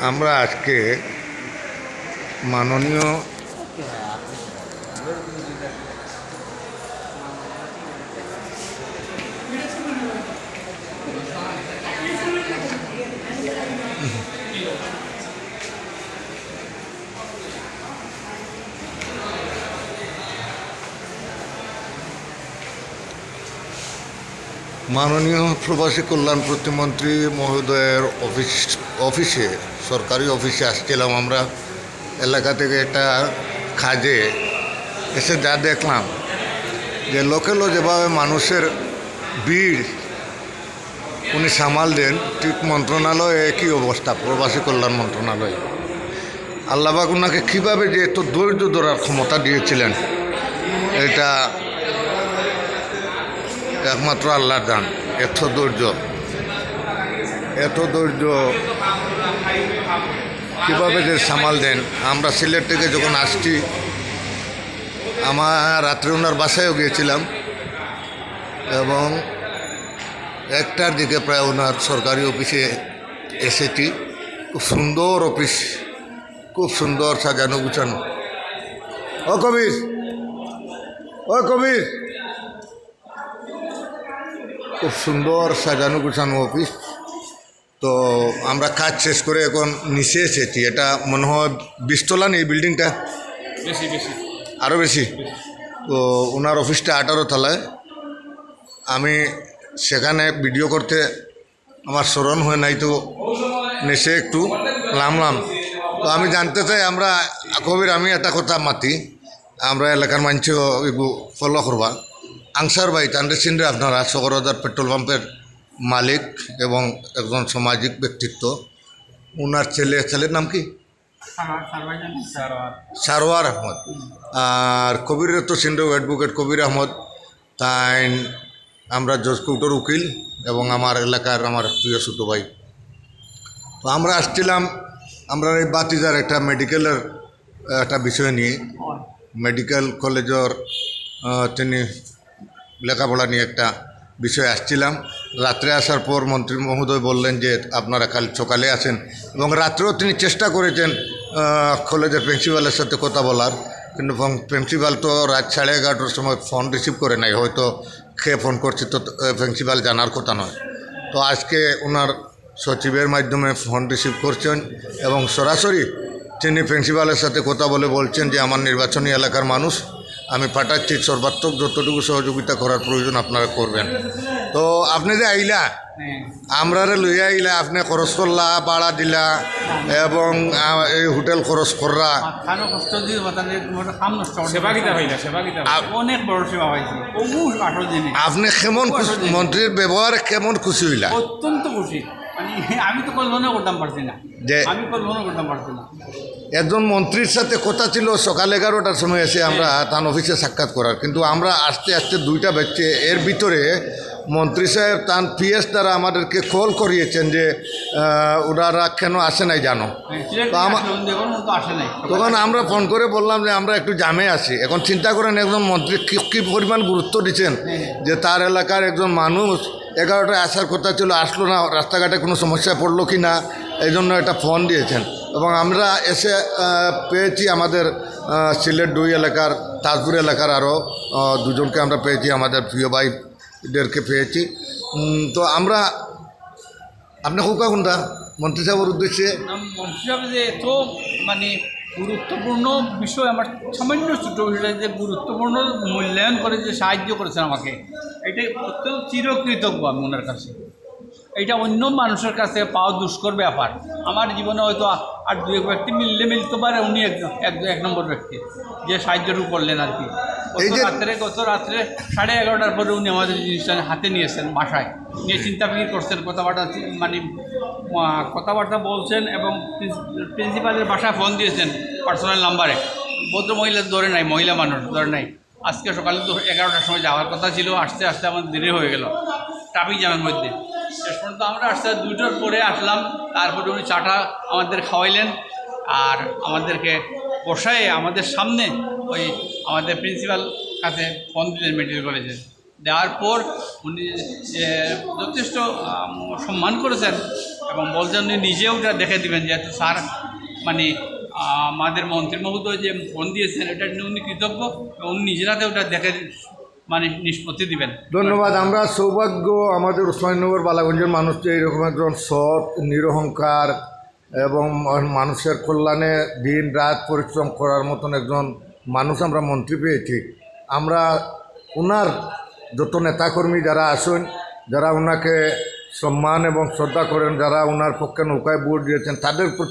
আমরা আজকে মাননীয় মাননীয় প্রবাসী কল্যাণ প্রতিমন্ত্রী মহোদয়ের অফিস, অফিসে, সরকারি অফিসে আসছিলাম আমরা। এলাকা থেকে একটা কাজে এসে যা দেখলাম যে লোকেলো যেভাবে মানুষের ভিড় উনি সামাল দেন, ঠিক মন্ত্রণালয়ে একই অবস্থা, প্রবাসী কল্যাণ মন্ত্রণালয়। আল্লাহবাক ওনাকে কীভাবে যে এত ধৈর্য ধরার ক্ষমতা দিয়েছিলেন, এটা একমাত্র আল্লাহর দান। এত ধৈর্য। এত ধৈর্য। কীভাবে যে সামাল দেন? আমরা সিলেট থেকে যখন আসছি, আমার রাত্রে ওনার বাসায়ও গিয়েছিলাম এবং একটার দিকে প্রায় ওনার সরকারি অফিসে এসেছি। খুব সুন্দর অফিস। খুব সুন্দর সাজানো গুছানো। ও কবির! ও কবির! খুব সুন্দর সাজানো গুছানো অফিস তো আমরা কাজ শেষ করে এখন নিচে এসেছি। এটা মনে হয় বিশতলা নেই বিল্ডিংটা বেশি বেশি। আরও বেশি? তো ওনার অফিসটা আঠারো তলায়। আমি সেখানে ভিডিও করতে আমার স্মরণ হয় নাই তো নেশে একটু নামলাম। তো আমি জানতে চাই আমরা কবির আমি একটা কথা মাতি। আমরা এলাকার মানুষ ফলো করবা। আংসার ভাই তান্ডে চিনরে আপনারা সকরদার পেট্রোল পাম্পের মালিক এবং একজন সামাজিক ব্যক্তিত্ব। ওনার ছেলে ছেলের নাম কি? সারোয়ার আহমদ। আর কবিরের তো সিন্ডো অ্যাডভোকেট কবির আহমদ। তাই আমরা জজ কোর্টের উকিল এবং আমার এলাকার আমার প্রিয় ছোটো ভাই। তো আমরা আসছিলাম আমরা এই বাতিজার একটা মেডিকেলের একটা বিষয় নিয়ে। মেডিকেল কলেজের তিনি লেখাপড়া নিয়ে একটা বিষয় আসছিলাম। রাত্রে আসার পর মন্ত্রী মহোদয় বললেন যে, আপনারা কাল সকালে আসেন। এবং রাত্রেও তিনি চেষ্টা করেছেন কলেজের প্রিন্সিপালের সাথে কথা বলার। কিন্তু প্রিন্সিপাল তো রাত সাড়ে এগারোটার সময় ফোন রিসিভ করে নাই। হয়তো খেয়ে ফোন করছি তো প্রিন্সিপাল জানার কথা নয়। তো আজকে ওনার সচিবের মাধ্যমে ফোন রিসিভ করছেন এবং সরাসরি তিনি প্রিন্সিপালের সাথে কথা বলে বলছেন যে, আমার নির্বাচনী এলাকার মানুষ আমি পাঠাচ্ছি সর্বাত্মক যতটুকু সহযোগিতা করার প্রয়োজন আপনারা করবেন। তো আপনি যে আইলা আমরা লইয়া আইলা আপনি খরচ করলা ভাড়া দিলা এবং এই হোটেল খরচ করে আপনি কেমন মন্ত্রীর ব্যবহারে কেমন খুশি হইলা? অত্যন্ত খুশি। আমি তো কল্পনা করতাম পারছি না। যে- আমি কল্পনা করতাম পারছি না। একজন মন্ত্রীর সাথে কথা ছিল সকাল এগারোটার সময় এসে আমরা তার অফিসে সাক্ষাৎ করার। কিন্তু আমরা আসতে আসতে দুইটা বেচছে এর ভিতরে মন্ত্রী সাহেব তার পিএস দ্বারা আমাদেরকে কল করিয়েছেন যে ওনারা কেন আসে নাই জানো? নাই। তখন আমরা ফোন করে বললাম যে আমরা একটু জামে আছি। এখন চিন্তা করেন একজন মন্ত্রী কী কী পরিমাণ গুরুত্ব দিচ্ছেন? যে তার এলাকার একজন মানুষ এগারোটায় আসার কথা ছিল, আসলো না, রাস্তাঘাটে কোনো সমস্যা পড়ল কি না, এই জন্য একটা ফোন দিয়েছেন। এবং আমরা এসে পেয়েছি আমাদের সিলেট দুই এলাকার, তাজপুর এলাকার আরও দুজনকে আমরা পেয়েছি, আমাদের প্রিয় ভাইদেরকে পেয়েছি। তো আমরা আপনি কোকা কোনটা? মন্ত্রী সাহেবের উদ্দেশ্যে? মন্ত্রী সাহেব যে এত মানে গুরুত্বপূর্ণ বিষয় আমার সামান্য ছোটো বিষয় যে গুরুত্বপূর্ণ মূল্যায়ন করে যে সাহায্য করেছেন আমাকে, এটাই অত্যন্ত চিরকৃতজ্ঞ আমি ওনার কাছে। এটা অন্য মানুষের কাছে পাওয়া দুষ্কর ব্যাপার। আমার জীবনে হয়তো আর দু এক ব্যক্তি মিললে মিলতে পারে, উনি এক- এক নম্বর ব্যক্তি যে সাহায্যটুকু করলেন আর কি। এই যে- রাত্রে গত রাত্রে সাড়ে এগারোটার পরে উনি আমাদের জিনিসটা হাতে নিয়েছেন বাসায়। নিয়ে চিন্তা ফিকির করছেন, কথাবার্তা মানে কথাবার্তা বলছেন এবং প্রিন্সিপালের বাসায় ফোন দিয়েছেন পার্সোনাল নাম্বারে। ভদ্র মহিলা ধরে নাই, মহিলা মানুষ ধরে নাই। আজকে সকালে তো এগারোটার সময় যাওয়ার কথা ছিল, আসতে আসতে আমাদের দেরি হয়ে গেল। ট্রাফিক জ্যামের মধ্যে। শেষ পর্যন্ত আমরা আসতে দুটোর পরে আসলাম, তারপরে উনি চাটা আমাদের খাওয়াইলেন, আর আমাদেরকে বসায় আমাদের সামনে ওই আমাদের প্রিন্সিপাল কাছে ফোন দিলেন মেডিকেল কলেজে দেওয়ার পর উনি যথেষ্ট সম্মান করেছেন এবং বলছেন উনি নিজেও ওটা দেখে দিবেন, যেহেতু স্যার মানে আমাদের মন্ত্রী মহোদয় যে ফোন দিয়েছেন, এটা উনি কৃতজ্ঞ উনি নিজেরাতে ওটা দেখে মানে নিষ্পত্তি দিবেন। ধন্যবাদ। আমরা সৌভাগ্য আমাদের উসমানীনগর, বালাগঞ্জের মানুষ এরকম একজন সৎ, নিরহংকার এবং মানুষের কল্যাণে দিন রাত পরিশ্রম করার মতন একজন মানুষ আমরা মন্ত্রী পেয়েছি। আমরা ওনার যত নেতাকর্মী যারা আসেন, যারা ওনাকে সম্মান এবং শ্রদ্ধা করেন, যারা ওনার পক্ষে নৌকায় ভোট দিয়েছেন, তাদের প্রতি